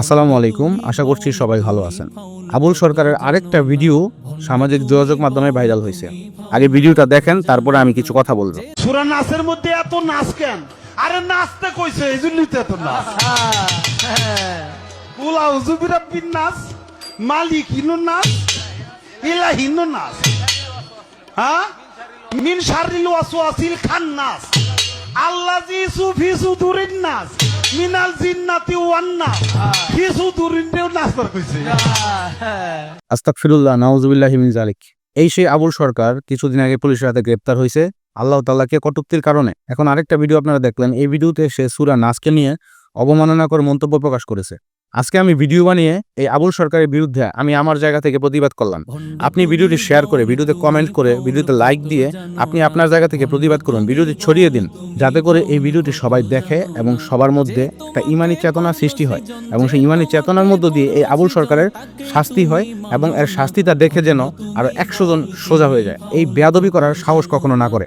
আসসালামু আলাইকুম, আশা করছি সবাই ভালো আছেন। আবুল সরকারের আরেকটা ভিডিও সামাজিক যোগাযোগ মাধ্যমে ভাইরাল হয়েছে। আগে ভিডিওটা দেখেন, তারপরে আমি কিছু কথা বলব। সুরা নাচের মধ্যে এত নাচ কেন? আরে নাচতে কইছে, এই জন্যই তো এত নাচ। উলা হুজুবিরা বিন নাচ মালিক হিনু নাচ ইলা হিনু নাচ। হ্যাঁ? মিন শারিল ওয়াসওয়াসিল খান নাচ। আল্লাহ জি সুফি সুদুরিন নাচ। মিনাল জিন্নাতি ওয়ান নাচ ফি সুদুরিন কইছে। আস্তাকফিরুল্লাহ নাউজুবিল্লাহ মিন জালিক এই সেই আবুল সরকার কিছুদিন আগে পুলিশের হাতে গ্রেপ্তার হয়েছে আল্লাহ তাল্লাহকে কটুক্তির কারণে। এখন আরেকটা ভিডিও আপনারা দেখলেন। এই ভিডিওতে সে সুরা নাসকে নিয়ে অবমাননাকর মন্তব্য প্রকাশ করেছে। আজকে আমি ভিডিও বানিয়ে এই আবুল সরকারের বিরুদ্ধে আমি আমার জায়গা থেকে প্রতিবাদ করলাম। আপনি ভিডিওটি শেয়ার করে, ভিডিওতে কমেন্ট করে, ভিডিওতে লাইক দিয়ে আপনি আপনার জায়গা থেকে প্রতিবাদ করুন, ভিডিওটি ছড়িয়ে দিন, যাতে করে এই ভিডিওটি সবাই দেখে এবং সবার মধ্যে একটা ইমানি চেতনা সৃষ্টি হয় এবং সেই ইমানি চেতনার মধ্য দিয়ে এই আবুল সরকারের শাস্তি হয় এবং এর শাস্তিটা দেখে যেন আরও একশো জন সোজা হয়ে যায়। এই বেয়াদবি করার সাহস কখনো না করে।